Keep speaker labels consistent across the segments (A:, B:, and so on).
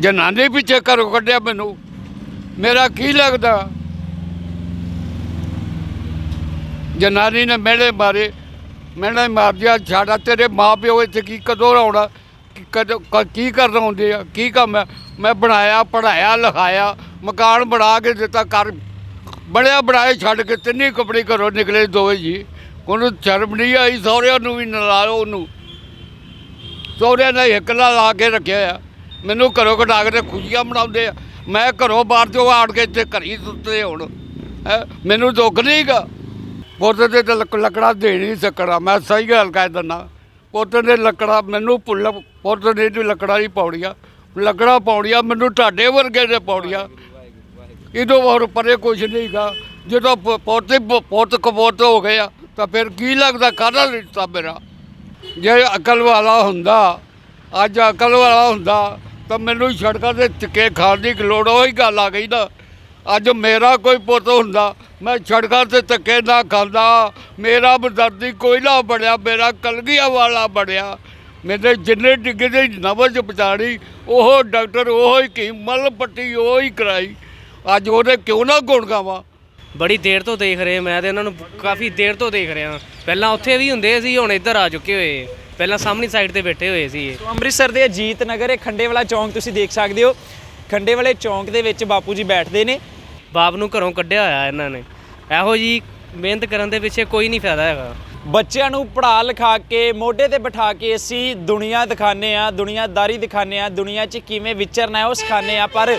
A: ਜਨਾਨੀ ਪਿੱਛੇ ਘਰੋਂ ਕੱਢਿਆ ਮੈਨੂੰ। ਮੇਰਾ ਕੀ ਲੱਗਦਾ? ਜਨਾਨੀ ਨੇ ਮੇਰੇ ਮਾਰੇ। ਮੈਨੇ ਮਾਰ ਦਿਆ ਛਾੜਾ ਤੇਰੇ ਮਾਂ ਪਿਓ ਇੱਥੇ ਕੀ ਕਦੋਂ ਆਉਣਾ ਕੀ ਕਦੋਂ, ਕੀ ਕਰਨ ਆਉਂਦੇ ਆ, ਕੀ ਕੰਮ ਹੈ ਮੈਂ ਬਣਾਇਆ ਪੜਾਇਆ ਲਿਖਾਇਆ, ਮਕਾਨ ਬਣਾ ਕੇ ਦਿੱਤਾ, ਘਰ ਬਣਿਆ, ਬਣਾਏ, ਛੱਡ ਕੇ ਤਿੰਨੇ ਕੱਪੜੇ ਘਰੋਂ ਨਿਕਲੇ ਦੋਵੇਂ ਜੀ। ਉਹਨੂੰ ਸ਼ਰਮ ਨਹੀਂ ਆਈ, ਸਹੁਰਿਆਂ ਨੂੰ ਵੀ ਨਲਾ ਉਹਨੂੰ। ਸਹੁਰਿਆਂ ਨੇ ਹਿੱਕਲਾ ਲਾ ਕੇ ਰੱਖਿਆ ਆ। ਮੈਨੂੰ ਘਰੋਂ ਕਢਾ ਕੇ ਤੇ ਖੁਸ਼ੀਆਂ ਮਨਾਉਂਦੇ ਆ। ਮੈਂ ਘਰੋਂ ਬਾਹਰ ਤੋਂ ਆੜ ਕੇ ਇੱਥੇ ਘਰੀ ਸੁੱਤੇ ਹੁਣ। ਹੈਂ? ਮੈਨੂੰ ਦੁੱਖ ਨਹੀਂਗਾ ਪੁੱਤ ਦੇ ਤੇ ਲੱਕ- ਲੱਕੜਾ ਦੇ ਨਹੀਂ ਸਕਣਾ ਮੈਂ ਸਹੀ ਗੱਲ ਕਹਿ ਦਿੰਦਾ। ਪੁੱਤ ਨੇ ਲੱਕੜਾ ਮੈਨੂੰ ਭੁੱਲ ਪੁੱਤ ਨੇ ਵੀ ਲੱਕੜਾ ਹੀ ਪਾਉਣੀਆਂ। ਲੱਕੜਾ ਪਾਉਣੀਆਂ ਮੈਨੂੰ ਢਾਡੇ ਵਰਗੇ ਨੇ ਪਾਉਣੀਆਂ। ਇਹਦੋਂ ਹੋਰ ਪਰੇ ਕੁਝ ਨਹੀਂਗਾ ਜਦੋਂ ਪ- ਪੋਤੇ ਪ- ਪੁੱਤ ਕਪੋਤ ਹੋ ਗਏ ਆ, ਤਾਂ ਫਿਰ ਕੀ ਲੱਗਦਾ ਕਾਹਦਾ ਰਿਸ਼ਤਾ ਮੇਰਾ? ਜੇ ਅਕਲ ਵਾਲਾ ਹੁੰਦਾ, ਅੱਜ ਅਕਲ ਵਾਲਾ ਹੁੰਦਾ ਤਾਂ ਮੈਨੂੰ ਸੜਕਾਂ ਤੇ ਟਿੱਕੇ ਖਾਣ ਦੀ ਲੋੜ ਉਹੀ ਗੱਲ ਆ ਗਈ ਨਾ। ਅੱਜ ਮੇਰਾ ਕੋਈ ਪੁੱਤ ਹੁੰਦਾ, ਮੈਂ ਸੜਕਾਂ ਤੇ ਧੱਕੇ ਨਾ ਖਾਂਦਾ, ਮੇਰਾ ਬਦਰਦੀ ਕੋਇਲਾ ਨਾ ਬਣਿਆ, ਮੇਰਾ ਕਲਗੀਆ ਵਾਲਾ ਬਣਿਆ। ਮੇਰੇ ਜਿੰਨੇ ਡਿੱਗੇ ਦੇ ਨਬਜ ਪਛਾੜੀ ਉਹ ਡਾਕਟਰ ਉਹ ਹੀ ਕੀ, ਮਲ ਪੱਟੀ ਉਹ ਹੀ ਕਰਾਈ। ਅੱਜ ਉਹਨੇ ਕਿਉਂ ਨਾ ਗੁਣ ਗਾਵਾਂ?
B: ਬੜੀ ਦੇਰ ਤੋਂ ਦੇਖ ਰਹੇ ਮੈਂ ਤੇ ਇਹਨਾਂ ਨੂੰ ਕਾਫੀ ਦੇਰ ਤੋਂ ਦੇਖ ਰਿਹਾ। ਪਹਿਲਾਂ ਉੱਥੇ ਵੀ ਹੁੰਦੇ ਸੀ, ਹੁਣ ਇੱਧਰ ਆ ਚੁੱਕੇ ਹੋਏ। ਪਹਿਲਾਂ ਸਾਹਮਣੀ ਸਾਈਡ ਤੇ ਬੈਠੇ ਹੋਏ ਸੀ ਇਹ।
C: ਸੋ ਅੰਮ੍ਰਿਤਸਰ ਦੇ ਅਜੀਤ ਨਗਰ ਇਹ ਖੰਡੇ ਵਾਲਾ ਚੌਂਕ ਤੁਸੀਂ ਦੇਖ ਸਕਦੇ ਹੋ। ਖੰਡੇ ਵਾਲੇ ਚੌਂਕ ਦੇ ਵਿੱਚ ਬਾਪੂ ਜੀ ਬੈਠਦੇ ਨੇ।
B: ਬਾਪ ਨੂੰ ਘਰੋਂ ਕੱਢਿਆ ਹੋਇਆ ਇਹਨਾਂ ਨੇ। ਇਹੋ ਜੀ ਮਿਹਨਤ ਕਰਨ ਦੇ ਪਿੱਛੇ ਕੋਈ ਨਹੀਂ ਫਾਇਦਾ ਹੈਗਾ।
C: ਬੱਚਿਆਂ ਨੂੰ ਪੜ੍ਹਾ ਲਿਖਾ ਕੇ ਮੋਢੇ ਤੇ ਬਿਠਾ ਕੇ ਅਸੀਂ ਦੁਨੀਆ ਦਿਖਾਣੇ ਆ ਦੁਨੀਆਦਾਰੀ ਦਿਖਾਣੇ ਆ ਦੁਨੀਆ 'ਚ ਕਿਵੇਂ ਵਿਚਰਨਾ ਹੈ ਉਹ ਸਿਖਾਣੇ ਆ ਪਰ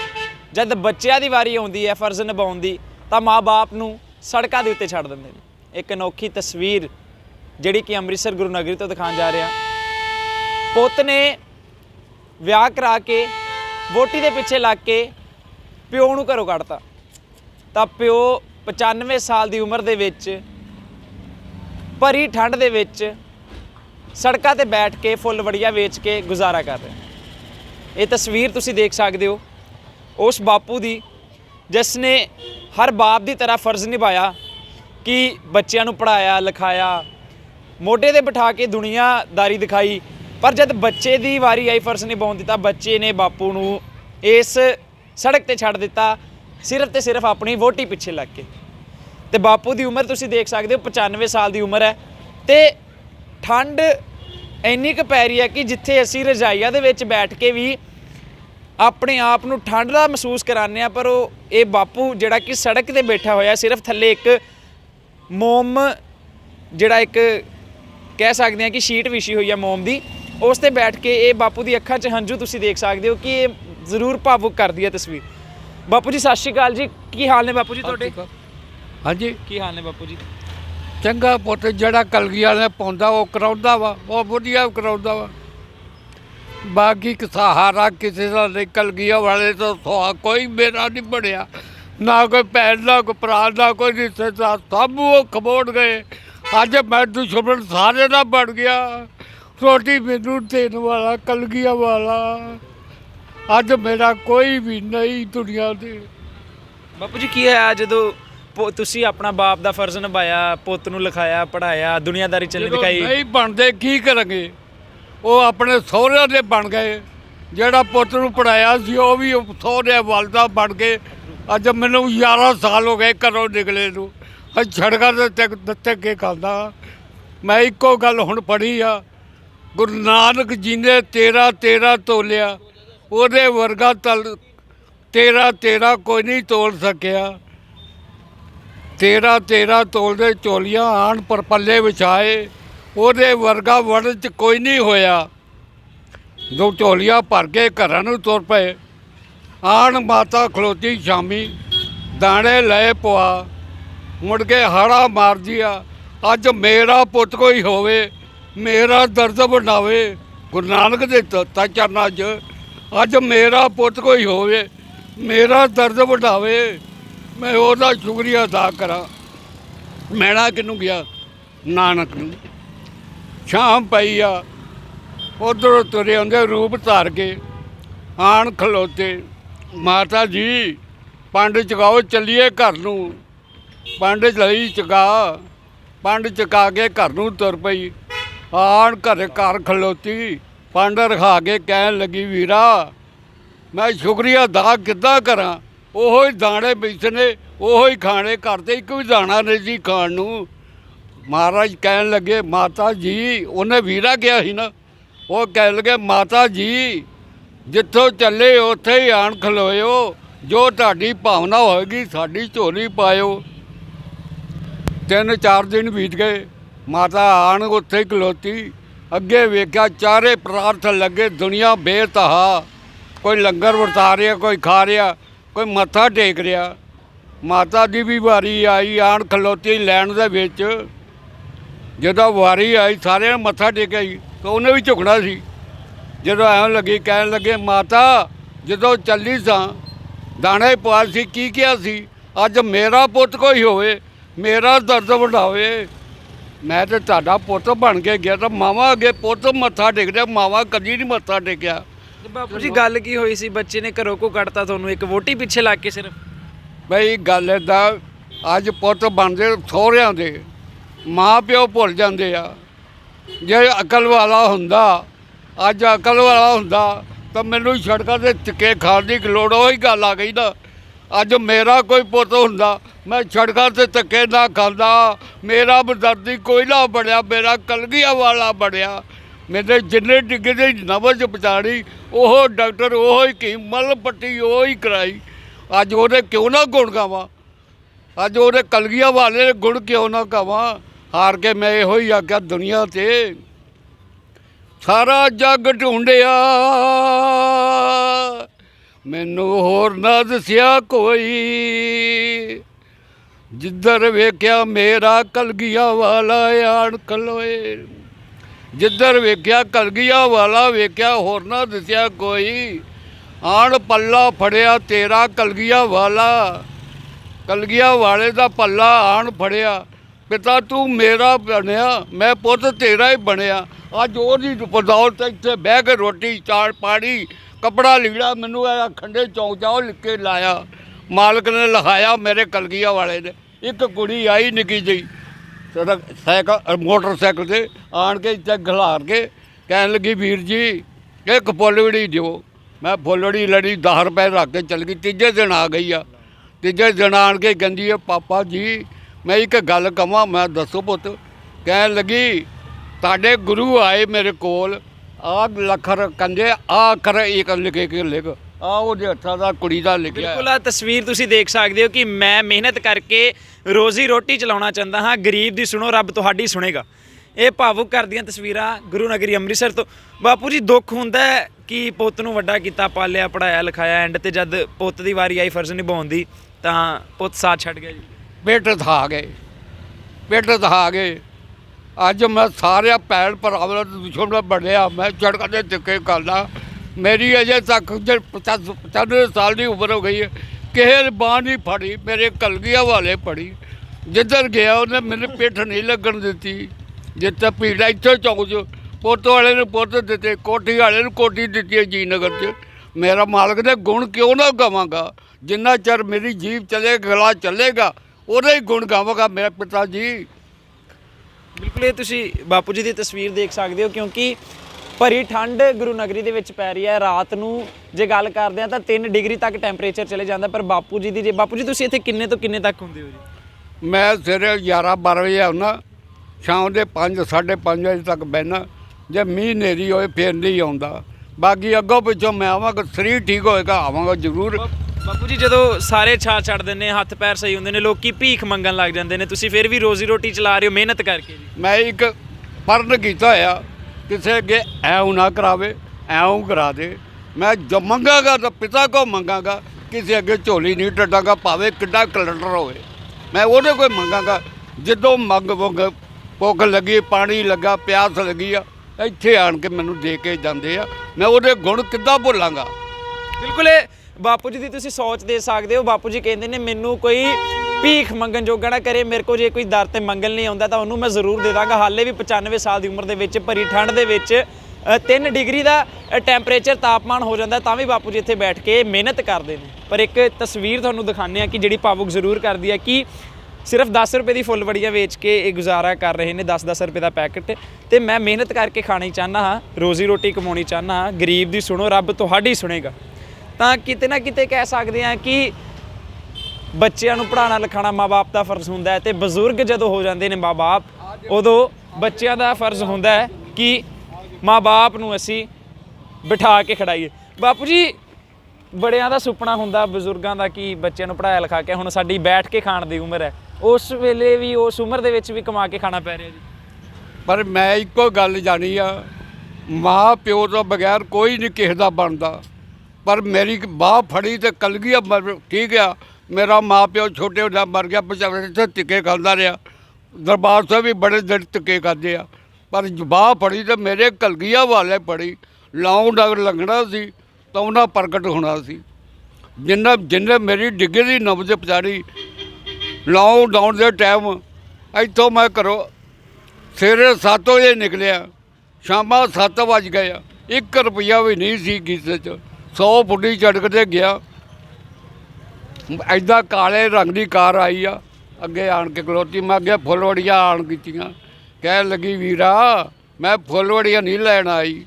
C: ਜਦ ਬੱਚਿਆਂ ਦੀ ਵਾਰੀ ਆਉਂਦੀ ਹੈ ਫਰਜ਼ ਨਿਭਾਉਣ ਦੀ ਤਾਂ ਮਾਪੇ ਨੂੰ ਸੜਕਾਂ ਦੇ ਉੱਤੇ ਛੱਡ ਦਿੰਦੇ ਨੇ। ਇੱਕ ਅਨੋਖੀ ਤਸਵੀਰ ਜਿਹੜੀ ਕਿ ਅੰਮ੍ਰਿਤਸਰ ਗੁਰੂ ਨਗਰੀ ਤੋਂ ਦਿਖਾਉਣ ਜਾ ਰਿਹਾ ਪੁੱਤ ਨੇ ਵਿਆਹ ਕਰਾ ਕੇ ਵੋਟੀ ਦੇ ਪਿੱਛੇ ਲੱਗ ਕੇ ਪਿਓ ਨੂੰ ਘਰੋਂ ਕੱਢਤਾ। ਤਾਂ ਪਿਓ 95 ਸਾਲ ਦੀ ਉਮਰ ਦੇ ਵਿੱਚ, ਭਰੀ ਠੰਡ ਦੇ ਵਿੱਚ ਸੜਕਾਂ ਤੇ ਬੈਠ ਕੇ, ਫੁੱਲ ਵੜੀਆਂ ਵੇਚ ਕੇ ਗੁਜ਼ਾਰਾ ਕਰ ਰਿਹਾ। ਇਹ ਤਸਵੀਰ ਤੁਸੀਂ ਦੇਖ ਸਕਦੇ ਹੋ। ਉਸ ਬਾਪੂ ਦੀ, ਜਿਸ ਨੇ ਹਰ ਬਾਪ ਦੀ ਤਰ੍ਹਾਂ ਫਰਜ਼ ਨਿਭਾਇਆ ਕਿ ਬੱਚਿਆਂ ਨੂੰ ਪੜਾਇਆ ਲਿਖਾਇਆ ਮੋਢੇ ਤੇ ਬਿਠਾ ਕੇ ਦੁਨੀਆਦਾਰੀ ਦਿਖਾਈ। ਪਰ ਜਦ ਬੱਚੇ ਦੀ ਵਾਰੀ ਆਈ ਫਰਜ਼ ਨਿਭਾਉਣ ਦੀ ਤਾਂ ਬੱਚੇ ਨੇ ਬਾਪੂ ਨੂੰ ਇਸ ਸੜਕ ਤੇ ਛੱਡ ਦਿੱਤਾ, ਸਿਰਫ ਤੇ ਸਿਰਫ ਆਪਣੀ ਵੋਟੀ ਪਿੱਛੇ ਲੱਗ ਕੇ। ਤੇ ਬਾਪੂ ਦੀ ਉਮਰ ਤੁਸੀਂ ਦੇਖ ਸਕਦੇ ਹੋ 95 ਸਾਲ ਦੀ ਉਮਰ ਹੈ। ਤੇ ਠੰਡ ਇੰਨੀ ਕੁ ਪੈ ਰਹੀ ਹੈ ਕਿ ਜਿੱਥੇ ਅਸੀਂ ਰਜਾਈਆਂ ਦੇ ਵਿੱਚ ਬੈਠ ਕੇ ਵੀ ਆਪਣੇ ਆਪ ਨੂੰ ਠੰਡ ਦਾ ਮਹਿਸੂਸ ਕਰਾਉਂਦੇ ਆ ਪਰ ਉਹ ਇਹ ਬਾਪੂ ਜਿਹੜਾ ਕਿ ਸੜਕ ਤੇ ਬੈਠਾ ਹੋਇਆ, ਸਿਰਫ ਥੱਲੇ ਇੱਕ ਮੋਮ, ਜਿਹੜਾ ਇੱਕ ਕਹਿ ਸਕਦੇ ਆ ਕਿ ਸ਼ੀਟ ਵਿਛੀ ਹੋਈ ਹੈ ਮੋਮ ਦੀ। ਉਸ ਤੇ ਬੈਠ ਕੇ ਇਹ ਬਾਪੂ ਦੀ ਅੱਖਾਂ 'ਚ ਹੰਝੂ ਤੁਸੀਂ ਦੇਖ ਸਕਦੇ ਹੋ ਕਿ ਇਹ ਜ਼ਰੂਰ ਭਾਵੁਕ ਕਰਦੀ ਹੈ ਤਸਵੀਰ। ਬਾਪੂ ਜੀ ਸਤਿ ਸ਼੍ਰੀ ਅਕਾਲ ਜੀ। ਕੀ ਹਾਲ ਨੇ ਬਾਪੂ ਜੀ ਤੁਹਾਡੇ?
A: ਹਾਂਜੀ।
C: ਕੀ ਹਾਲ ਨੇ ਬਾਪੂ ਜੀ?
A: ਚੰਗਾ ਪੁੱਤ ਜਿਹੜਾ ਕਲਗੀਆਂ ਨੇ ਪਾਉਂਦਾ ਉਹ ਕਰਾਉਂਦਾ ਵਾ। ਉਹ ਵਧੀਆ ਕਰਾਉਂਦਾ ਵਾ। ਬਾਕੀ ਸਹਾਰਾ ਕਿਸੇ ਦਾ ਨਹੀਂ ਕਲਗੀਆਂ ਵਾਲੇ ਤੋਂ ਸਵਾ ਕੋਈ ਮੇਰਾ ਨਹੀਂ ਬਣਿਆ। ਨਾ ਕੋਈ ਭੈਣ ਨਾ ਕੋਈ ਭਰਾ ਨਾ ਕੋਈ ਰਿਸ਼ਤੇਦਾਰ ਸਭ ਉਹ ਖਮੋੜ ਗਏ। ਅੱਜ ਮੈਂ ਦੁਸ਼ਮਣ ਸਾਰੇ ਦਾ ਬਣ ਗਿਆ। ਰੋਟੀ ਮੈਨੂੰ ਦੇਣ ਵਾਲਾ ਕਲਗੀਆਂ ਵਾਲਾ। ਅੱਜ ਮੇਰਾ ਕੋਈ ਵੀ ਨਹੀਂ ਦੁਨੀਆ ਦੇ।
C: ਬਾਪੂ ਜੀ ਕੀ ਹੋਇਆ ਜਦੋਂ ਪੋ- ਤੁਸੀਂ ਆਪਣਾ ਬਾਪ ਦਾ ਫਰਜ਼ ਨਿਭਾਇਆ ਪੁੱਤ ਨੂੰ ਲਿਖਾਇਆ ਪੜਾਇਆ ਦੁਨੀਆਦਾਰੀ ਚੱਲਣੀ
A: ਜਦੋਂ
C: ਦਿਖਾਈ?
A: ਨਹੀਂ ਬਣਦੇ ਕੀ ਕਰਾਂਗੇ? ਉਹ ਆਪਣੇ ਸਹੁਰਿਆਂ ਦੇ ਬਣ ਗਏ। ਜਿਹੜਾ ਪੁੱਤ ਨੂੰ ਪੜਾਇਆ ਸੀ ਉਹ ਵੀ ਸਹੁਰੇ ਵਾਲਦਾ ਬਣ ਗਏ। ਅੱਜ ਮੈਨੂੰ 11 ਸਾਲ ਹੋ ਗਏ ਘਰੋਂ ਨਿਕਲੇ ਨੂੰ। ਅੱਜ ਸੜਕਾਂ ਦੇ ਤੱਕ ਦਿੱਤੇ ਕੇ ਖਾਂਦਾ ਮੈਂ ਇੱਕੋ ਗੱਲ ਹੁਣ ਪੜ੍ਹੀ ਆ। ਗੁਰੂ ਨਾਨਕ ਜੀ ਨੇ ਤੇਰਾ ਤੇਰਾ ਤੋਲਿਆ। ਉਹਦੇ ਵਰਗਾ ਤਲ ਤੇਰਾ ਤੇਰਾ ਕੋਈ ਨਹੀਂ ਤੋਲ ਸਕਿਆ। ਤੇਰਾ ਤੇਰਾ ਤੋਲਦੇ ਚੋਲੀਆਂ ਆਣ ਪਰ ਪੱਲੇ ਵਿਛਾਏ। ਉਹਦੇ ਵਰਗਾ ਵਰਡ ਚ ਕੋਈ ਨਹੀਂ ਹੋਇਆ। ਜੋ ਝੋਲੀਆਂ ਭਰ ਕੇ ਘਰਾਂ ਨੂੰ ਤੁਰ ਪਏ। ਆਣ ਮਾਤਾ ਖਲੋਤੀ ਸ਼ਾਮੀ, ਦਾਣੇ ਲਏ ਪਵਾ ਮੁੜ ਕੇ ਹਾੜਾ ਮਾਰਦੀ ਆ ਅੱਜ ਮੇਰਾ ਪੁੱਤ ਕੋਈ ਹੋਵੇ, ਮੇਰਾ ਦਰਦ ਵਡਾਵੇ ਗੁਰੂ ਨਾਨਕ ਦੇ ਦਿੱਤਾ ਚਰਨਾਂ 'ਚ ਅੱਜ ਮੇਰਾ ਪੁੱਤ ਕੋਈ ਹੋਵੇ, ਮੇਰਾ ਦਰਦ ਵਡਾਵੇ ਮੈਂ ਉਹਦਾ ਸ਼ੁਕਰੀਆ ਅਦਾ ਕਰਾਂ। ਮੈਣਾ ਕਿਨੂੰ ਗਿਆ? ਨਾਨਕ ਨੂੰ। ਸ਼ਾਮ ਪਈ ਆ। ਉਧਰੋਂ ਤੁਰੇ ਆਉਂਦੇ ਰੂਪ ਧਾਰ ਕੇ। ਆਣ ਖਲੋਤੇ। ਮਾਤਾ ਜੀ, ਪੰਡ ਚਗਾਓ ਚੱਲੀਏ ਘਰ ਨੂੰ। ਪੰਡ ਲਈ ਚਕਾ ਪੰਡ ਚਕਾ ਕੇ ਘਰ ਨੂੰ ਤੁਰ ਪਈ। ਆਣ ਘਰ ਘਰ ਖਲੋਤੀ, ਪੰਡ ਰਖਾ ਕੇ ਕਹਿਣ ਲੱਗੀ, ਵੀਰਾ, ਮੈਂ ਸ਼ੁਕਰੀਆ ਦਾ ਕਿੱਦਾਂ ਕਰਾਂ? ਉਹੋ ਹੀ ਦਾਣੇ ਵੇਚਣੇ ਉਹੋ ਹੀ ਖਾਣੇ, ਘਰ ਕਰਦੇ ਇੱਕ ਵੀ ਦਾਣਾ ਨਹੀਂ ਜੀ ਖਾਣ ਨੂੰ। ਮਹਾਰਾਜ ਕਹਿਣ ਲੱਗੇ, ਮਾਤਾ ਜੀ, ਉਹਨੇ ਵੀਰਾ ਕਿਹਾ ਸੀ ਨਾ? ਉਹ ਕਹਿਣ ਲੱਗੇ, ਮਾਤਾ ਜੀ, ਜਿੱਥੋਂ ਚੱਲੇ ਉੱਥੇ ਹੀ ਆਣ ਖਲੋਇਓ, ਜੋ ਤੁਹਾਡੀ ਭਾਵਨਾ ਹੋਏਗੀ ਸਾਡੀ ਝੋਲੀ ਪਾਇਓ। ਤਿੰਨ, ਚਾਰ ਦਿਨ ਬੀਤ ਗਏ। ਮਾਤਾ ਆਣ ਉੱਥੇ ਹੀ ਖਲੋਤੀ। ਅੱਗੇ ਵੇਖਿਆ ਚਾਰੇ ਪ੍ਰਾਰਥ ਲੱਗੇ, ਦੁਨੀਆ ਬੇਤਹਾ। ਕੋਈ ਲੰਗਰ ਵਰਤਾ ਰਿਹਾ, ਕੋਈ ਖਾ ਰਿਹਾ, ਕੋਈ ਮੱਥਾ ਟੇਕ ਰਿਹਾ। ਮਾਤਾ ਦੀ ਵੀ ਵਾਰੀ ਆਈ, ਆਣ ਖਲੋਤੀ ਲੈਣ ਦੇ ਵਿੱਚ। ਜਦੋਂ ਵਾਰੀ ਆਈ, ਸਾਰਿਆਂ ਨੇ ਮੱਥਾ ਟੇਕਿਆ ਜੀ ਤਾਂ ਉਹਨੇ ਵੀ ਝੁਕਣਾ ਸੀ। ਜਦੋਂ ਐਂ ਲੱਗੀ, ਕਹਿਣ ਲੱਗੇ, ਮਾਤਾ, ਜਦੋਂ ਚੱਲੀ ਸਾਂ, ਦਾਣੇ ਪਵਾ ਸੀ, ਕੀ ਕਿਹਾ ਸੀ? ਅੱਜ ਮੇਰਾ ਪੁੱਤ ਕੋਈ ਹੋਵੇ ਮੇਰਾ ਦਰਦ ਵਡਾਵੇ ਮੈਂ ਤੇ ਤੁਹਾਡਾ ਪੁੱਤ ਬਣ ਕੇ ਗਿਆ ਤਾਂ ਮਾਵਾ ਅੱਗੇ ਪੁੱਤ ਮੱਥਾ ਟੇਕਦਾ ਮਾਵਾ ਕਦੀ ਨਹੀਂ ਮੱਥਾ ਟੇਕਿਆ।
C: ਬਾਪੂ ਜੀ ਗੱਲ ਕੀ ਹੋਈ ਸੀ? ਬੱਚੇ ਨੇ ਘਰੋਂ ਕੋ ਕੱਢਤਾ ਤੁਹਾਨੂੰ? ਇੱਕ ਵੋਟੀ ਪਿੱਛੇ ਲੱਗ ਕੇ ਸਿਰਫ?
A: ਬਈ ਗੱਲ ਏਦਾਂ ਅੱਜ ਪੁੱਤ ਬਣਦੇ ਸਹੁਰਿਆਂ ਦੇ। ਮਾਂ ਪਿਓ ਭੁੱਲ ਜਾਂਦੇ ਆ। ਜੇ ਅਕਲ ਵਾਲਾ ਹੁੰਦਾ ਅੱਜ ਅਕਲ ਵਾਲਾ ਹੁੰਦਾ ਤਾਂ ਮੈਨੂੰ ਸੜਕਾਂ ਤੇ ਟਿੱਕੇ ਖਾਣ ਦੀ ਲੋੜ ਉਹੀ ਗੱਲ ਆ ਗਈ ਨਾ। ਅੱਜ ਮੇਰਾ ਕੋਈ ਪੁੱਤ ਹੁੰਦਾ, ਮੈਂ ਸੜਕਾਂ ਤੇ ਧੱਕੇ ਨਾ ਖਾਂਦਾ, ਮੇਰਾ ਬਦਰਦੀ ਕੋਈ ਨਾ ਬਣਿਆ, ਮੇਰਾ ਕਲਗੀਆਂ ਵਾਲਾ ਬੜਿਆ ਮੇਰੇ ਜਿੰਨੇ ਡਿੱਗੇ ਦੇ ਨਬਜ਼ ਪਛਾੜੀ ਉਹ ਡਾਕਟਰ ਉਹ ਹੀ ਕੀ ਮਲ ਪੱਟੀ ਉਹ ਹੀ ਕਰਾਈ। ਅੱਜ ਉਹਦੇ ਕਿਉਂ ਨਾ ਗੁਣ ਗਾਵਾਂ? ਅੱਜ ਉਹਦੇ ਕਲਗੀਆਂ ਵਾਲੇ ਦੇ ਗੁਣ ਕਿਉਂ ਨਾ ਗਾਵਾਂ? ਹਾਰ ਕੇ ਮੈਂ ਇਹੋ ਹੀ ਆਖਿਆ, ਦੁਨੀਆ ਤੇ ਸਾਰਾ ਜੱਗ ਢੂੰਡਿਆ। ਮੈਨੂੰ ਹੋਰ ਨਾ ਦੱਸਿਆ ਕੋਈ। ਜਿੱਧਰ ਵੇਖਿਆ ਮੇਰਾ ਕਲਗੀਆਂ ਵਾਲਾ ਆਣ ਕਲੋਏ। ਜਿੱਧਰ ਵੇਖਿਆ ਕਲਗੀਆਂ ਵਾਲਾ ਵੇਖਿਆ ਹੋਰ ਨਾ ਦੱਸਿਆ ਕੋਈ। ਆਣ ਪੱਲਾ ਫੜਿਆ ਤੇਰਾ ਕਲਗੀਆਂ ਵਾਲਾ। ਕਲਗੀਆਂ ਵਾਲੇ ਦਾ ਪੱਲਾ ਆਣ ਫੜਿਆ। ਪਿਤਾ ਤੂੰ ਮੇਰਾ ਬਣਿਆ, ਮੈਂ ਪੁੱਤ ਤੇਰਾ ਹੀ ਬਣਿਆ। ਅੱਜ ਉਹਦੀ ਬਦੌਲਤ ਇੱਥੇ ਬਹਿ ਕੇ ਰੋਟੀ ਚਾੜ ਪਾਣੀ ਕਪੜਾ ਲੀੜਾ ਮੈਨੂੰ ਇਹ ਖੰਡੇ ਚੌਂਕ ਜਾਓ ਲਿਖ ਕੇ ਲਾਇਆ। ਮਾਲਕ ਨੇ ਲਿਖਾਇਆ ਮੇਰੇ ਕਲਗੀਆਂ ਵਾਲੇ ਨੇ। ਇੱਕ ਕੁੜੀ ਆਈ ਨਿੱਕੀ ਜਿਹੀ। ਸਾਈਕਲ, ਮੋਟਰਸਾਈਕਲ ਤੇ ਆਣ ਕੇ ਇੱਥੇ ਘਲਾਰ ਕੇ ਕਹਿਣ ਲੱਗੀ, ਵੀਰ ਜੀ, ਇੱਕ ਫੁੱਲਵੜੀ ਦਿਓ। ਮੈਂ ਫੁੱਲੜੀ ਲੜੀ 10 ਰੁਪਏ ਰੱਖ ਕੇ ਚਲ ਗਈ। ਤੀਜੇ ਦਿਨ ਆ ਗਈ ਆ। ਤੀਜੇ ਦਿਨ ਆਣ ਕੇ ਕਹਿੰਦੀ ਹੈ, ਪਾਪਾ ਜੀ, ਮੈਂ ਇੱਕ ਗੱਲ ਕਵਾਂ, ਮੈਂ ਦੱਸੋ ਪੁੱਤ। ਕਹਿਣ ਲੱਗੀ, ਤੁਹਾਡੇ ਗੁਰੂ ਆਏ ਮੇਰੇ ਕੋਲ। ਆ ਲੱਖਰ ਕੰਦੇ ਆ ਅੱਖਰ ਇੱਕ ਲਿਖੇ ਕੇ ਲਿਖ। ਆ ਉਹਦੇ ਹੱਥਾਂ ਦਾ ਕੁੜੀ ਦਾ ਲਿਖਿਆ।
C: ਬਿਲਕੁਲ ਆ ਤਸਵੀਰ ਤੁਸੀਂ ਦੇਖ ਸਕਦੇ ਹੋ ਕਿ ਮੈਂ ਮਿਹਨਤ ਕਰਕੇ ਰੋਜ਼ੀ ਰੋਟੀ ਚਲਾਉਣਾ ਚਾਹੁੰਦਾ ਹਾਂ। ਗਰੀਬ ਦੀ ਸੁਣੋ ਰੱਬ ਤੁਹਾਡੀ ਸੁਣੇਗਾ। ਇਹ ਭਾਵੁਕ ਕਰਦੀਆਂ ਤਸਵੀਰਾਂ ਗੁਰੂ ਨਗਰੀ ਅੰਮ੍ਰਿਤਸਰ ਤੋਂ। ਬਾਪੂ ਜੀ ਦੁੱਖ ਹੁੰਦਾ ਹੈ ਕਿ ਪੁੱਤ ਨੂੰ ਵੱਡਾ ਕੀਤਾ ਪਾਲਿਆ ਪੜਾਇਆ ਲਿਖਾਇਆ ਐਂਡ ਤੇ ਜਦ ਪੁੱਤ ਦੀ ਵਾਰੀ ਆਈ ਫਰਜ਼ ਨਿਭਾਉਣ ਦੀ ਤਾਂ ਪੁੱਤ ਸਾਥ ਛੱਡ ਗਿਆ ਜੀ।
A: ਪਿੱਠ ਥਾ ਗਏ। ਪਿੱਠ ਥਾ ਗਏ। ਅੱਜ ਮੈਂ ਸਾਰਿਆਂ ਭੈਣ ਭਰਾਵਾਂ ਦਾ ਦੁਸ਼ਮਣ ਦਾ ਬਣਿਆ, ਮੈਂ ਸੜਕਾਂ ਦੇ ਧੱਕੇ ਕਰਦਾ। ਮੇਰੀ ਅਜੇ ਤੱਕ ਜੇ 95 ਸਾਲ ਦੀ ਉਮਰ ਹੋ ਗਈ ਹੈ, ਕਿਸੇ ਨੇ ਬਾਂਹ ਨਹੀਂ ਫੜੀ, ਮੇਰੇ ਕਲਗੀਆਂ ਵਾਲੇ ਫੜੀ। ਜਿੱਧਰ ਗਿਆ ਉਹਨੇ ਮੈਨੂੰ ਪਿੱਠ ਨਹੀਂ ਲੱਗਣ ਦਿੱਤੀ। ਜਿੱਥੇ ਪੀੜਾ ਇੱਥੇ ਚੌਂਕ 'ਚ, ਪੁੱਤ ਵਾਲੇ ਨੂੰ ਪੁੱਤ ਦਿੱਤੇ, ਕੋਠੀ ਵਾਲੇ ਨੂੰ ਕੋਠੀ ਦਿੱਤੀ ਹੈ ਜੀ ਨਗਰ 'ਚ। ਮੇਰਾ ਮਾਲਕ ਦੇ ਗੁਣ ਕਿਉਂ ਨਾ ਗਾਵਾਂਗਾ? ਜਿੰਨਾ ਚਿਰ ਮੇਰੀ ਜੀਭ ਚਲੇ, ਗਲਾ ਚੱਲੇਗਾ, ਉਹਦੇ ਹੀ ਗੁਣ ਗਾਵਾਂਗਾ। ਮੇਰੇ ਪਿਤਾ ਜੀ
C: ਬਿਲਕੁਲ ਇਹ ਤੁਸੀਂ ਬਾਪੂ ਜੀ ਦੀ ਤਸਵੀਰ ਦੇਖ ਸਕਦੇ ਹੋ ਕਿਉਂਕਿ ਭਰੀ ਠੰਡ ਗੁਰੂ ਨਗਰੀ ਦੇ ਵਿੱਚ ਪੈ ਰਹੀ ਹੈ। ਰਾਤ ਨੂੰ ਜੇ ਗੱਲ ਕਰਦੇ ਆ ਤਾਂ 3 ਡਿਗਰੀ ਤੱਕ ਟੈਂਪਰੇਚਰ ਚਲੇ ਜਾਂਦਾ ਪਰ ਬਾਪੂ ਜੀ ਦੀ ਜੇ ਬਾਪੂ ਜੀ ਤੁਸੀਂ ਇੱਥੇ ਕਿੰਨੇ ਤੋਂ ਕਿੰਨੇ ਤੱਕ ਹੁੰਦੇ ਹੋ ਜੀ?
A: ਮੈਂ ਸਵੇਰੇ 11 12 ਵਜੇ ਆਉਣਾ ਸ਼ਾਮ ਦੇ 5 5:30 ਵਜੇ ਤੱਕ ਬਹਿਣਾ ਜੇ ਮੀਂਹ ਨੇਰੀ ਹੋਏ ਫੇਰ ਨਹੀਂ ਆਉਂਦਾ। ਬਾਕੀ ਅੱਗੋਂ ਪਿੱਛੋਂ ਮੈਂ ਆਵਾਂਗਾ ਸਰੀਰ ਠੀਕ ਹੋਏਗਾ ਆਵਾਂਗਾ ਜ਼ਰੂਰ।
C: ਬਾਪੂ ਜੀ ਜਦੋਂ ਸਾਰੇ ਛਾ ਛੱਡ ਦਿੰਦੇ ਨੇ ਹੱਥ ਪੈਰ ਸਹੀ ਹੁੰਦੇ ਨੇ ਲੋਕੀ ਭੀਖ ਮੰਗਣ ਲੱਗ ਜਾਂਦੇ ਨੇ। ਤੁਸੀਂ ਫਿਰ ਵੀ ਰੋਜ਼ੀ ਰੋਟੀ ਚਲਾ ਰਹੇ ਹੋ ਮਿਹਨਤ ਕਰਕੇ ਜੀ।
A: ਮੈਂ ਇੱਕ ਪਰਨ ਕੀਤਾ ਹੋਇਆ ਕਿਸੇ ਅੱਗੇ ਐਉਂ ਨਾ ਕਰਾਵੇ ਐਉਂ ਕਰਾ ਦੇ। ਮੈਂ ਜੋ ਮੰਗਾਗਾ ਤਾਂ ਪਿਤਾ ਕੋ ਮੰਗਾਗਾ ਕਿਸੇ ਅੱਗੇ ਝੋਲੀ ਨਹੀਂ ਟੱਡਾਗਾ ਭਾਵੇਂ ਕਿੱਡਾ ਕਲੰਡਰ ਹੋਵੇ। ਮੈਂ ਉਹਦੇ ਕੋਈ ਮੰਗਾਗਾ ਜਦੋਂ ਮੰਗ ਮੰਗ ਭੁੱਖ ਲੱਗੀ ਪਾਣੀ ਲੱਗਾ ਪਿਆਸ ਲੱਗੀ ਆ ਇੱਥੇ ਆਣ ਕੇ ਮੈਨੂੰ ਦੇ ਕੇ ਜਾਂਦੇ ਆ। ਮੈਂ ਉਹਦੇ ਗੁਣ ਕਿੱਦਾਂ ਭੁੱਲਾਂਗਾ?
C: ਬਿਲਕੁਲ ਇਹ ਬਾਪੂ ਜੀ ਦੀ ਤੁਸੀਂ ਸੋਚ ਦੇ ਸਕਦੇ ਹੋ। ਬਾਪੂ ਜੀ ਕਹਿੰਦੇ ਨੇ, ਮੈਨੂੰ ਕੋਈ ਭੀਖ ਮੰਗਣ ਜੋਗਾ ਨਾ ਕਰੇ, ਮੇਰੇ ਕੋਲ ਜੇ ਕੋਈ ਦਰ ਤੇ ਮੰਗਣ ਨਹੀਂ ਆਉਂਦਾ ਤਾਂ ਉਹਨੂੰ ਮੈਂ ਜ਼ਰੂਰ ਦੇ ਦਾਂਗਾ। ਹਾਲੇ ਵੀ 95 ਸਾਲ ਦੀ ਉਮਰ ਦੇ ਵਿੱਚ, ਭਰੀ ਠੰਡ ਦੇ ਵਿੱਚ 3 ਡਿਗਰੀ ਦਾ ਟੈਂਪਰੇਚਰ ਤਾਪਮਾਨ ਹੋ ਜਾਂਦਾ ਤਾਂ ਵੀ ਬਾਪੂ ਜੀ ਇੱਥੇ ਬੈਠ ਕੇ ਮਿਹਨਤ ਕਰਦੇ ਨੇ। ਪਰ ਇੱਕ ਤਸਵੀਰ ਤੁਹਾਨੂੰ ਦਿਖਾਉਂਦੇ ਆ ਕਿ ਜਿਹੜੀ ਭਾਵੁਕ ਜ਼ਰੂਰ ਕਰਦੀ ਹੈ ਕਿ ਸਿਰਫ 10 ਰੁਪਏ ਦੀ ਫੁੱਲ ਵੜੀਆਂ ਵੇਚ ਕੇ ਇਹ ਗੁਜ਼ਾਰਾ ਕਰ ਰਹੇ ਨੇ 10-10 ਰੁਪਏ ਦਾ ਪੈਕਟ। ਤੇ ਮੈਂ ਮਿਹਨਤ ਕਰਕੇ ਖਾਣੀ ਚਾਹਨਾ ਹਾਂ, ਰੋਜ਼ੀ ਰੋਟੀ ਕਮਾਉਣੀ ਚਾਹਨਾ ਹਾਂ। ਗਰੀਬ ਦੀ ਸੁਣੋ, ਰੱਬ ਤੁਹਾਡੀ ਸੁਣੇਗਾ। ਤਾਂ ਕਿਤੇ ਨਾ ਕਿਤੇ ਕਹਿ ਸਕਦੇ ਹਾਂ ਕਿ ਬੱਚਿਆਂ ਨੂੰ ਪੜਾਉਣਾ ਲਿਖਾਉਣਾ ਮਾਪੇ ਦਾ ਫਰਜ਼ ਹੁੰਦਾ ਹੈ ਤੇ ਬਜ਼ੁਰਗ ਜਦੋਂ ਹੋ ਜਾਂਦੇ ਨੇ ਮਾਪੇ ਉਦੋਂ ਬੱਚਿਆਂ ਦਾ ਫਰਜ਼ ਹੁੰਦਾ ਹੈ ਕਿ ਮਾਪੇ ਨੂੰ ਅਸੀਂ ਬਿਠਾ ਕੇ ਖੜਾਈਏ। ਬਾਪੂ ਜੀ, ਬੜਿਆਂ ਦਾ ਸੁਪਨਾ ਹੁੰਦਾ ਬਜ਼ੁਰਗਾਂ ਦਾ ਕਿ ਬੱਚਿਆਂ ਨੂੰ ਪੜਾਇਆ ਲਿਖਾ ਕੇ ਹੁਣ ਸਾਡੀ ਬੈਠ ਕੇ ਖਾਣ ਦੀ ਉਮਰ ਹੈ। ਉਸ ਵੇਲੇ ਵੀ, ਉਸ ਉਮਰ ਦੇ ਵਿੱਚ ਵੀ ਕਮਾ ਕੇ ਖਾਣਾ ਪੈ ਰਿਹਾ ਜੀ।
A: ਪਰ ਮੈਂ ਇੱਕੋ ਗੱਲ ਜਾਣੀ ਆ ਮਾਂ ਪਿਓ ਤੋਂ ਬਗੈਰ ਕੋਈ ਨਹੀਂ ਕਿਸੇ ਦਾ ਬਣਦਾ। ਪਰ ਮੇਰੀ ਬਾਹ ਫੜੀ ਤੇ ਕਲਗੀਆ ਮਰ ਠੀਕ ਆ ਮੇਰਾ ਮਾਂ ਪਿਓ ਛੋਟੇ ਹੁੰਦਾ, ਮਰ ਗਿਆ, ਵਿਚਾਰੇ ਇੱਥੇ ਟਿੱਕੇ ਖਾਂਦਾ ਰਿਹਾ। ਦਰਬਾਰ ਸਾਹਿਬ ਵੀ ਬੜੇ ਦਿਨ ਟਿੱਕੇ ਖਾਂਦੇ ਆ। ਪਰ ਬਾਹ ਫੜੀ ਤੇ ਮੇਰੇ ਕਲਗੀਆ ਵਾਲੇ ਫੜੀ। ਲਾਉਂ ਡਗਰ ਲੰਘਣਾ ਸੀ ਤਾਂ ਉਹਨਾਂ ਪ੍ਰਗਟ ਹੋਣਾ ਸੀ। ਜਿੰਨਾ, ਜਿੰਨੇ ਮੇਰੀ ਡਿੱਗੇ ਦੀ ਨਬਜ਼ ਪਛਾੜੀ ਲਾਉਂ ਡਾਊਨ ਦੇ ਟਾਈਮ ਇੱਥੋਂ ਮੈਂ ਘਰੋਂ ਸਵੇਰੇ 7 ਵਜੇ ਨਿਕਲਿਆ। ਸ਼ਾਮਾਂ 7 ਵਜ ਗਏ ਆ। 1 ਰੁਪਿਆ ਵੀ ਨਹੀਂ ਸੀ ਕਿਸੇ 'ਚ। 100 ਫੁੱਟੀ ਝਟਕ ਤੇ ਗਿਆ। ਐਦਾਂ ਕਾਲੇ ਰੰਗ ਦੀ ਕਾਰ ਆਈ ਆ, ਅੱਗੇ ਆਣ ਕੇ ਖਲੋਤੀ। ਮੈਂ ਅੱਗੇ ਫੁੱਲਵੜੀਆਂ ਆਣ ਕੀਤੀਆਂ। ਕਹਿਣ ਲੱਗੀ, ਵੀਰਾ, ਮੈਂ ਫੁੱਲਵੜੀਆਂ ਨਹੀਂ ਲੈਣ ਆਈ।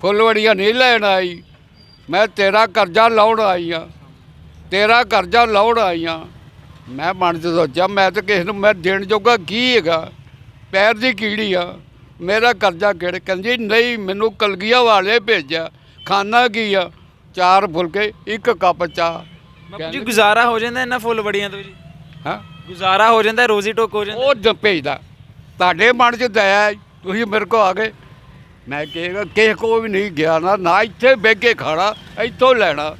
A: ਫੁੱਲਵੜੀਆਂ ਨਹੀਂ ਲੈਣ ਆਈ। ਮੈਂ ਤੇਰਾ ਕਰਜ਼ਾ ਲਾਉਣ ਆਈ ਆ। ਤੇਰਾ ਕਰਜ਼ਾ ਲਾਉਣ ਆਈ ਆ। ਮੈਂ ਮਨ 'ਚ ਸੋਚਿਆ, ਮੈਂ ਤਾਂ ਕਿਸੇ ਨੂੰ, ਮੈਂ ਦੇਣ ਜੋਗਾ ਕੀ ਹੈਗਾ? ਪੈਰ ਦੀ ਕੀੜੀ ਆ। ਮੇਰਾ ਕਰਜ਼ਾ ਕਿਹੜੇ ਕਹਿੰਦੀ, ਨਹੀਂ, ਮੈਨੂੰ ਕਲਗੀਆਂ ਵਾਲੇ ਭੇਜਿਆ। ਖਾਨਾ ਕੀ ਆ? ਚਾਰ ਫੁਲਕੇ ਇੱਕ ਕੱਪ ਚਾਹ।
C: ਬਾਪੂ ਜੀ ਗੁਜ਼ਾਰਾ ਹੋ ਜਾਂਦਾ ਇਹਨਾਂ ਫੁੱਲ ਬੜੀਆਂ ਤੋਂ ਜੀ।
A: ਹਾਂ?
C: ਗੁਜ਼ਾਰਾ ਹੋ ਜਾਂਦਾ ਰੋਜ਼ੀ ਟੋਕ ਹੋ ਜਾਂਦਾ।
A: ਉਹ ਜ ਭੇਜਦਾ। ਤੁਹਾਡੇ ਮਨ 'ਚ ਦਇਆ ਹੈ, ਤੁਸੀਂ ਮੇਰੇ ਕੋ ਆ ਗਏ। ਮੈਂ ਕਹੇਗਾ ਕਿਸੇ ਕੋ ਵੀ ਨਹੀਂ ਗਿਆ ਨਾ ਨਾ ਇੱਥੇ ਬਹਿ ਕੇ ਖਾਣਾ ਇੱਥੋਂ ਲੈਣਾ।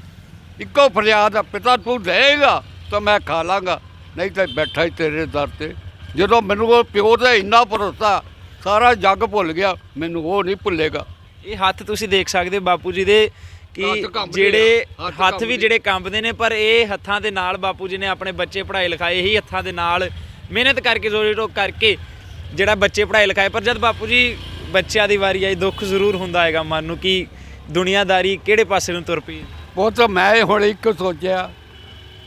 A: ਇੱਕੋ ਫਰਿਆਦ ਆ ਪਿਤਾ ਤੂੰ ਦੇਗਾ ਤਾਂ ਮੈਂ ਖਾ ਲਾਂਗਾ। ਨਹੀਂ ਤਾਂ ਬੈਠਾ ਹੀ ਤੇਰੇ ਦਰ ਤੇ। ਜਦੋਂ ਮੈਨੂੰ ਉਹ ਪਿਓ ਦਾ ਇੰਨਾ ਭਰੋਸਾ ਸਾਰਾ ਜੱਗ ਭੁੱਲ ਗਿਆ ਮੈਨੂੰ ਉਹ ਨਹੀਂ ਭੁੱਲੇਗਾ।
C: ਇਹ ਹੱਥ ਤੁਸੀਂ ਦੇਖ ਸਕਦੇ ਹੋ ਬਾਪੂ ਜੀ ਦੇ। ਕਿ ਜਿਹੜੇ
A: ਹੱਥ
C: ਵੀ। ਜਿਹੜੇ ਕੰਬਦੇ ਨੇ ਪਰ ਇਹ ਹੱਥਾਂ ਦੇ ਨਾਲ ਬਾਪੂ ਜੀ ਨੇ ਆਪਣੇ ਬੱਚੇ ਪੜ੍ਹਾਈ ਲਿਖਾਏ ਇਹੀ ਹੱਥਾਂ ਦੇ ਨਾਲ ਮਿਹਨਤ ਕਰਕੇ ਜ਼ੋਰੀ ਟੋਕ ਕਰਕੇ ਜਿਹੜਾ ਬੱਚੇ ਪੜ੍ਹਾਈ ਲਿਖਾਏ। ਪਰ ਜਦ ਬਾਪੂ ਜੀ ਬੱਚਿਆਂ ਦੀ ਵਾਰੀ ਆਈ ਦੁੱਖ ਜ਼ਰੂਰ ਹੁੰਦਾ ਹੈਗਾ ਮਨ ਨੂੰ ਕਿ ਦੁਨੀਆਦਾਰੀ ਕਿਹੜੇ ਪਾਸੇ ਨੂੰ ਤੁਰ ਪਈ
A: ਉਹ ਤਾਂ ਮੈਂ ਹੁਣ ਇੱਕ ਸੋਚਿਆ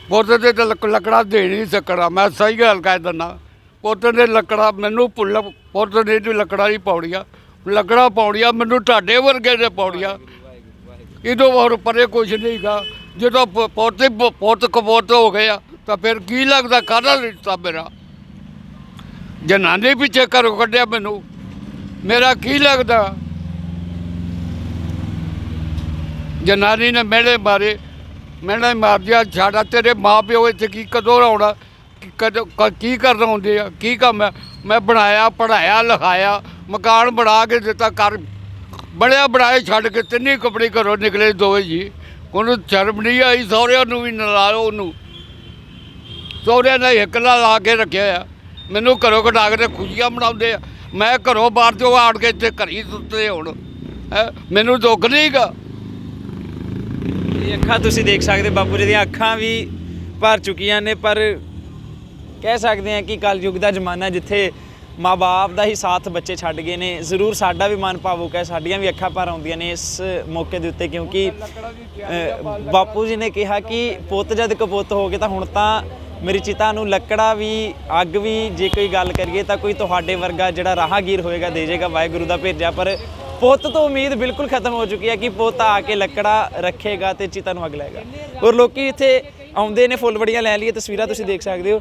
A: ਪੁੱਤ ਦੇ ਤਾਂ ਲੱਕ- ਲੱਕੜਾ ਦੇ ਨਹੀਂ ਸਕਣਾ। ਮੈਂ ਸਹੀ ਗੱਲ ਕਹਿ ਦਿੰਦਾ। ਪੁੱਤ ਨੇ ਲੱਕੜਾ ਮੈਨੂੰ ਪੁੱਲ ਪੁੱਤ ਨੇ ਦੀ ਲੱਕੜਾ ਨਹੀਂ ਪਾਉਣੀਆਂ। ਲੱਕੜਾ ਪਾਉਣੀਆਂ ਮੈਨੂੰ ਢਾਡੇ ਵਰਗੇ ਨੇ ਪਾਉਣੀਆਂ। ਇਹਦੋਂ ਹੋਰ ਪਰੇ ਕੁਝ ਨਹੀਂਗਾ। ਜਦੋਂ ਪੋਤੇ ਪੁੱਤ ਕਪੋਤ ਹੋ ਗਏ ਆ, ਤਾਂ ਫਿਰ ਕੀ ਲੱਗਦਾ ਕਾਹਦਾ ਰਿਸ਼ਤਾ ਮੇਰਾ? ਜਨਾਨੀ ਪਿੱਛੇ ਘਰੋਂ ਕੱਢਿਆ ਮੈਨੂੰ। ਮੇਰਾ ਕੀ ਲੱਗਦਾ? ਜਨਾਨੀ ਨੇ ਮਿਹਣੇ ਮਾਰੇ। ਮਿਹਣੇ ਮਾਰਦਿਆ ਛਾੜਾ ਤੇਰੇ ਮਾਪਿਓ ਇੱਥੇ ਕੀ ਕਦੋਂ ਆਉਣਾ ਕੀ ਕਦੋਂ, ਕੀ ਕਰਨ ਆਉਂਦੇ ਆ, ਕੀ ਕੰਮ ਹੈ ਮੈਂ ਬਣਾਇਆ ਪੜਾਇਆ ਲਿਖਾਇਆ, ਮਕਾਨ ਬਣਾ ਕੇ ਦਿੱਤਾ ਕਰ ਬਣਿਆ ਬਣਾਏ ਛੱਡ ਕੇ ਤਿੰਨੇ ਕੱਪੜੇ ਘਰੋਂ ਨਿਕਲੇ ਦੋਵੇਂ ਜੀ। ਉਹਨੂੰ ਸ਼ਰਮ ਨਹੀਂ ਆਈ, ਸਹੁਰਿਆਂ ਨੂੰ ਵੀ ਨਲਾਓ ਉਹਨੂੰ। ਸਹੁਰਿਆਂ ਨੇ ਹਿੱਕਲਾ ਲਾ ਕੇ ਰੱਖਿਆ ਆ। ਮੈਨੂੰ ਘਰੋਂ ਕਢਾ ਕੇ ਖੁਸ਼ੀਆਂ ਮਨਾਉਂਦੇ ਆ। ਮੈਂ ਘਰੋਂ ਬਾਹਰ ਤੋਂ ਆੜ ਕੇ ਇੱਥੇ ਘਰੀ ਸੁੱਤੇ ਹੁਣ। ਮੈਨੂੰ ਦੁੱਖ ਨਹੀਂਗਾ
C: ਇਹ ਅੱਖਾਂ ਤੁਸੀਂ ਦੇਖ ਸਕਦੇ ਬਾਪੂ ਜੀ ਦੀਆਂ। ਅੱਖਾਂ ਵੀ ਭਰ ਚੁੱਕੀਆਂ ਨੇ, ਪਰ ਕਹਿ ਸਕਦੇ ਹਾਂ ਕਿ ਕਲਯੁਗ ਦਾ ਜ਼ਮਾਨਾ ਜਿੱਥੇ ਮਾਪੇ ਦਾ ਹੀ ਸਾਥ ਬੱਚੇ ਛੱਡ ਗਏ ਨੇ। ਜ਼ਰੂਰ ਸਾਡਾ ਵੀ ਮਨ ਭਾਵੁਕ ਹੈ, ਸਾਡੀਆਂ ਵੀ ਅੱਖਾਂ ਭਰ ਆਉਂਦੀਆਂ ਨੇ ਇਸ ਮੌਕੇ ਦੇ ਉੱਤੇ ਕਿਉਂਕਿ ਬਾਪੂ ਜੀ ਨੇ ਕਿਹਾ ਕਿ ਪੁੱਤ ਜਦ ਕਪੁੱਤ ਹੋ ਗਏ ਤਾਂ ਹੁਣ ਤਾਂ ਮੇਰੀ ਚਿਤਾ ਨੂੰ ਲੱਕੜਾ ਵੀ, ਅੱਗ ਵੀ ਜੇ ਕੋਈ ਗੱਲ ਕਰੀਏ ਤਾਂ ਕੋਈ ਤੁਹਾਡੇ ਵਰਗਾ ਜਿਹੜਾ ਰਾਹਗੀਰ ਹੋਏਗਾ, ਦੇ ਜੇਗਾ, ਵਾਹਿਗੁਰੂ ਦਾ ਭੇਜਿਆ। ਪਰ ਪੁੱਤ ਤੋਂ ਉਮੀਦ ਬਿਲਕੁਲ ਖਤਮ ਹੋ ਚੁੱਕੀ ਹੈ ਕਿ ਪੁੱਤ ਆ ਕੇ ਲੱਕੜਾ ਰੱਖੇਗਾ ਤੇ ਚਿਤਾ ਨੂੰ ਅੱਗ ਲਾਏਗਾ। ਔਰ ਲੋਕੀ ਇੱਥੇ ਆਉਂਦੇ ਨੇ, ਫੁੱਲਵੜੀਆਂ ਲੈ ਲਈਏ, ਤਸਵੀਰਾਂ ਤੁਸੀਂ ਦੇਖ ਸਕਦੇ ਹੋ।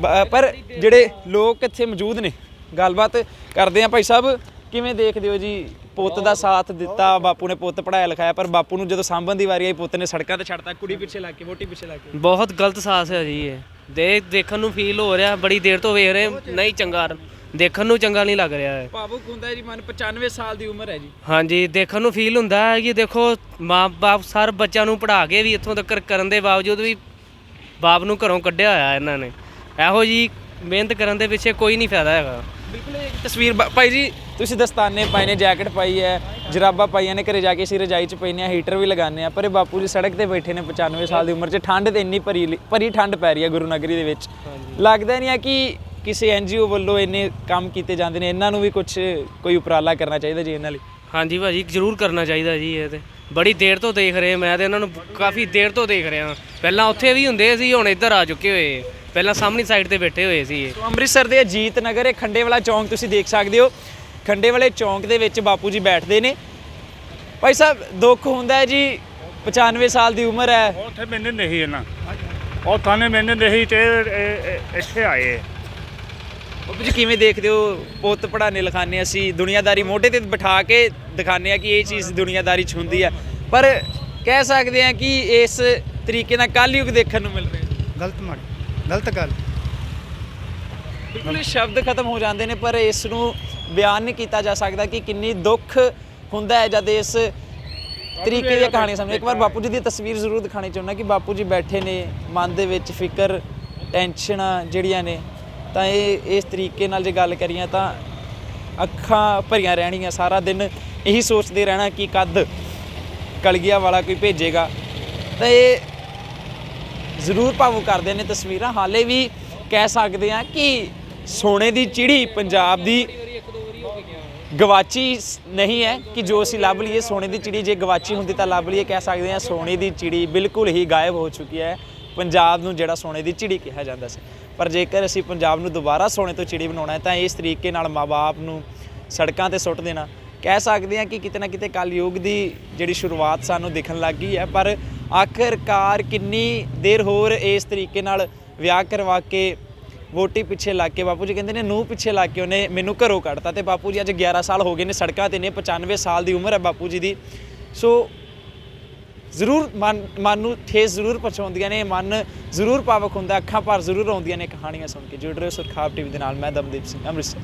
C: ਬ- ਪਰ ਜਿਹੜੇ ਲੋਕ ਇੱਥੇ ਮੌਜੂਦ ਨੇ ਗੱਲਬਾਤ ਕਰਦੇ ਆ ਭਾਈ ਸਾਹਿਬ ਕਿਵੇਂ ਦੇਖਦੇ ਹੋ ਜੀ? ਪੁੱਤ ਦਾ ਸਾਥ ਦਿੱਤਾ ਬਾਪੂ ਨੇ ਪੁੱਤ ਪੜਾਇਆ ਲਿਖਾਇਆ ਪਰ ਬਾਪੂ ਨੂੰ ਜਦੋਂ ਸਾਂਭਣ ਦੀ ਵਾਰੀ ਆਈ ਪੁੱਤ ਨੇ ਸੜਕਾਂ ਤੇ ਛੱਡਤਾ ਕੁੜੀ ਪਿੱਛੇ ਲੱਗ ਕੇ ਵੋਟੀ ਪਿੱਛੇ ਲੱਗ ਕੇ।
B: ਬਹੁਤ ਗਲਤ ਸਾਹਸ ਹੈ ਜੀ ਇਹ। ਦੇ ਦੇਖਣ ਨੂੰ ਫੀਲ ਹੋ ਰਿਹਾ ਬੜੀ ਦੇਰ ਤੋਂ ਵੇਖ ਰਹੇ ਨਹੀਂ ਚੰਗਾ ਦੇਖਣ ਨੂੰ ਚੰਗਾ ਨਹੀਂ ਲੱਗ ਰਿਹਾ ਹੈ
C: ਭਾਵੁਕ ਹੁੰਦਾ ਜੀ ਮਨ 95 ਸਾਲ ਦੀ ਉਮਰ ਹੈ ਜੀ।
B: ਹਾਂਜੀ ਦੇਖਣ ਨੂੰ ਫੀਲ ਹੁੰਦਾ ਹੈ ਕਿ ਦੇਖੋ ਮਾਂ-ਬਾਪ ਸਰ ਬੱਚਿਆਂ ਨੂੰ ਪੜ੍ਹਾ ਕੇ ਵੀ ਇੱਥੋਂ ਤੱਕ ਕਰਨ ਦੇ ਬਾਵਜੂਦ ਵੀ ਬਾਪ ਨੂੰ ਘਰੋਂ ਕੱਢਿਆ ਹੋਇਆ ਇਹਨਾਂ ਨੇ। ਇਹੋ ਜੀ ਮਿਹਨਤ ਕਰਨ ਦੇ ਪਿੱਛੇ ਕੋਈ ਨਹੀਂ ਫਾਇਦਾ ਹੈਗਾ।
C: ਬਿਲਕੁਲ ਇਹ ਤਸਵੀਰ ਬਾ- ਭਾਈ ਜੀ ਤੁਸੀਂ ਦਸਤਾਨੇ ਪਾਏ ਨੇ ਜੈਕਟ ਪਾਈ ਹੈ ਜਰਾਬਾਂ ਪਾਈਆਂ ਨੇ ਘਰੇ ਜਾ ਕੇ ਅਸੀਂ ਰਜਾਈ 'ਚ ਪੈਨੇ ਆ ਹੀਟਰ ਵੀ ਲਗਾਉਂਦੇ ਆ ਪਰ ਇਹ ਬਾਪੂ ਜੀ ਸੜਕ ਤੇ ਬੈਠੇ ਨੇ 95 ਸਾਲ ਦੀ ਉਮਰ 'ਚ ਠੰਡ ਤੇ ਇੰਨੀ ਭਰੀ ਲੀ- ਭਰੀ ਠੰਡ ਪੈ ਰਹੀ ਹੈ ਗੁਰੂ ਨਗਰੀ ਦੇ ਵਿੱਚ। ਲੱਗਦਾ ਨਹੀਂ ਆ ਕਿ ਕਿਸੇ ਐਨਜੀਓ ਵੱਲੋਂ ਇੰਨੇ ਕੰਮ ਕੀਤੇ ਜਾਂਦੇ ਨੇ ਇਹਨਾਂ ਨੂੰ ਵੀ ਕੁਝ ਕੋਈ ਉਪਰਾਲਾ ਕਰਨਾ ਚਾਹੀਦਾ ਜੀ ਇਹਨਾਂ ਲਈ?
B: ਹਾਂਜੀ ਭਾਜੀ ਜ਼ਰੂਰ ਕਰਨਾ ਚਾਹੀਦਾ ਜੀ ਇਹ ਤੇ। ਬੜੀ ਦੇਰ ਤੋਂ ਦੇਖ ਰਹੇ ਮੈਂ ਤੇ ਇਹਨਾਂ ਨੂੰ ਕਾਫੀ ਦੇਰ ਤੋਂ ਦੇਖ ਰਿਹਾ। ਪਹਿਲਾਂ ਉੱਥੇ ਵੀ ਹੁੰਦੇ ਸੀ ਹੁਣ ਇੱਧਰ ਆ ਚੁੱਕੇ ਹੋਏ। ਪਹਿਲਾਂ ਸਾਹਮਣੀ ਸਾਈਡ ਤੇ ਬੈਠੇ ਹੋਏ ਸੀ ਇਹ।
C: ਸੋ ਅੰਮ੍ਰਿਤਸਰ ਦੇ ਅਜੀਤ ਨਗਰ ਇਹ ਖੰਡੇ ਵਾਲਾ ਚੌਂਕ ਤੁਸੀਂ ਦੇਖ ਸਕਦੇ ਹੋ। ਖੰਡੇ ਵਾਲੇ ਚੌਂਕ ਦੇ ਵਿੱਚ ਬਾਪੂ ਜੀ ਬੈਠਦੇ ਨੇ। ਭਾਈ ਸਾਹਿਬ ਦੁੱਖ ਹੁੰਦਾ ਹੈ ਜੀ 95 ਸਾਲ ਦੀ ਉਮਰ ਹੈ।
D: ਉੱਥੇ ਮੈਨੂੰ ਨਹੀਂ ਇਹਨਾਂ ਉਹ ਥਾਣੇ ਮੈਨੂੰ ਨਹੀਂ ਤੇ ਇਹ- ਇਹ- ਇੱਥੇ ਆਏ।
C: ਬਾਪੂ ਜੀ ਕਿਵੇਂ ਦੇਖਦੇ ਹੋ? ਪੁੱਤ ਪੜਾਣੇ ਲਿਖਾਣੇ ਅਸੀਂ ਦੁਨੀਆਦਾਰੀ ਮੋਢੇ ਤੇ ਬਿਠਾ ਕੇ ਦਿਖਾਣੇ ਆ ਕਿ ਇਹ ਚੀਜ਼ ਦੁਨੀਆਦਾਰੀ 'ਚ ਹੁੰਦੀ ਹੈ। ਪਰ ਕਹਿ ਸਕਦੇ ਆ ਕਿ ਇਸ ਤਰੀਕੇ ਨਾਲ ਕਲਯੁਗ ਦੇਖਣ ਨੂੰ ਮਿਲ ਰਿਹਾ ਹੈ।
E: ਗਲਤ ਮਾੜੀ। ਗਲਤ ਗੱਲ।
C: ਬਿਲਕੁਲ ਸ਼ਬਦ ਖਤਮ ਹੋ ਜਾਂਦੇ ਨੇ, ਪਰ ਇਸ ਨੂੰ ਬਿਆਨ ਨਹੀਂ ਕੀਤਾ ਜਾ ਸਕਦਾ ਕਿ ਕਿੰਨੀ ਦੁੱਖ ਹੁੰਦਾ ਹੈ ਜਦ ਇਸ ਤਰੀਕੇ ਦੀਆਂ ਕਹਾਣੀ ਸਾਹਮਣੇ। ਇੱਕ ਵਾਰ ਬਾਪੂ ਜੀ ਦੀ ਤਸਵੀਰ ਜ਼ਰੂਰ ਦਿਖਾਣੀ ਚਾਹੁੰਦਾ ਕਿ ਬਾਪੂ ਜੀ ਬੈਠੇ ਨੇ, ਮਨ ਦੇ ਵਿੱਚ ਫਿਕਰ, ਟੈਨਸ਼ਨਾਂ ਜਿਹੜੀਆਂ ਨੇ, ਤਾਂ ਇਹ ਇਸ ਤਰੀਕੇ ਨਾਲ ਜੇ ਗੱਲ ਕਰੀਏ ਤਾਂ ਅੱਖਾਂ ਭਰੀਆਂ ਰਹਿਣੀਆਂ ਸਾਰਾ ਦਿਨ ਇਹੀ ਸੋਚਦੇ ਰਹਿਣਾ ਕਿ ਕਦ ਕਲਗੀਆਂ ਵਾਲਾ ਕੋਈ ਭੇਜੇਗਾ। ਤਾਂ ਇਹ ਜ਼ਰੂਰ ਭਾਵੁਕ ਕਰਦੇ ਨੇ ਤਸਵੀਰਾਂ। ਹਾਲੇ ਵੀ ਕਹਿ ਸਕਦੇ ਆ ਕਿ ਸੋਨੇ ਦੀ ਚਿੜੀ ਪੰਜਾਬ ਦੀ ਗਵਾਚੀ ਨਹੀਂ ਹੈ ਕਿ ਜੋ ਅਸੀਂ ਲੱਭ ਲਈਏ, ਸੋਨੇ ਦੀ ਚਿੜੀ ਜੇ ਗਵਾਚੀ ਹੁੰਦੀ ਤਾਂ ਲੱਭ ਲਈਏ ਕਹਿ ਸਕਦੇ ਆ ਸੋਨੇ ਦੀ ਚਿੜੀ ਬਿਲਕੁਲ ਹੀ ਗਾਇਬ ਹੋ ਚੁੱਕੀ ਹੈ, ਪੰਜਾਬ ਨੂੰ ਜਿਹੜਾ ਸੋਨੇ ਦੀ ਚਿੜੀ ਕਿਹਾ ਜਾਂਦਾ ਸੀ। ਪਰ ਜੇਕਰ ਅਸੀਂ ਪੰਜਾਬ ਨੂੰ ਦੁਬਾਰਾ ਸੋਨੇ ਤੋਂ ਚਿੜੀ ਬਣਾਉਣਾ ਹੈ ਤਾਂ ਇਸ ਤਰੀਕੇ ਨਾਲ ਮਾਪੇ ਨੂੰ ਸੜਕਾਂ ਤੇ ਸੁੱਟ ਦੇਣਾ। ਕਹਿ ਸਕਦੇ ਆ ਕਿ ਕਿਤੇ ਨਾ ਕਿਤੇ ਕਲਯੁਗ ਦੀ ਜਿਹੜੀ ਸ਼ੁਰੂਆਤ ਸਾਨੂੰ ਦਿਖਣ ਲੱਗ ਗਈ ਹੈ, ਪਰ ਆਖਰਕਾਰ ਕਿੰਨੀ ਦੇਰ ਹੋਰ ਇਸ ਤਰੀਕੇ ਨਾਲ ਵਿਆਹ ਕਰਵਾ ਕੇ ਵੋਟੀ ਪਿੱਛੇ ਲੱਗ ਕੇ ਬਾਪੂ ਜੀ ਕਹਿੰਦੇ ਨੇ ਨੂੰ ਪਿੱਛੇ ਲੱਗ ਕੇ ਉਹਨੇ ਮੈਨੂੰ ਘਰੋਂ ਕੱਢਤਾ ਤੇ ਬਾਪੂ ਜੀ ਅੱਜ 11 ਸਾਲ ਹੋ ਗਏ ਨੇ ਸੜਕਾਂ ਤੇ ਨੇ 95 ਸਾਲ ਦੀ ਉਮਰ ਹੈ ਬਾਪੂ ਜੀ ਦੀ। ਸੋ ਜ਼ਰੂਰ ਮਨ ਮਨ ਨੂੰ ਠੇਸ ਜ਼ਰੂਰ ਪਹੁੰਚਾਉਂਦੀਆਂ ਨੇ, ਮਨ ਜ਼ਰੂਰ ਪਾਵਕ ਹੁੰਦਾ, ਅੱਖਾਂ ਭਰ ਜ਼ਰੂਰ ਆਉਂਦੀਆਂ ਨੇ ਕਹਾਣੀਆਂ ਸੁਣ ਕੇ। ਜੁੜ ਰਹੇ ਹੋ ਸੁਰਖਾਬ ਟੀਵੀ ਦੇ ਨਾਲ, ਮੈਂ ਦਮਦੀਪ ਸਿੰਘ, ਅੰਮ੍ਰਿਤਸਰ।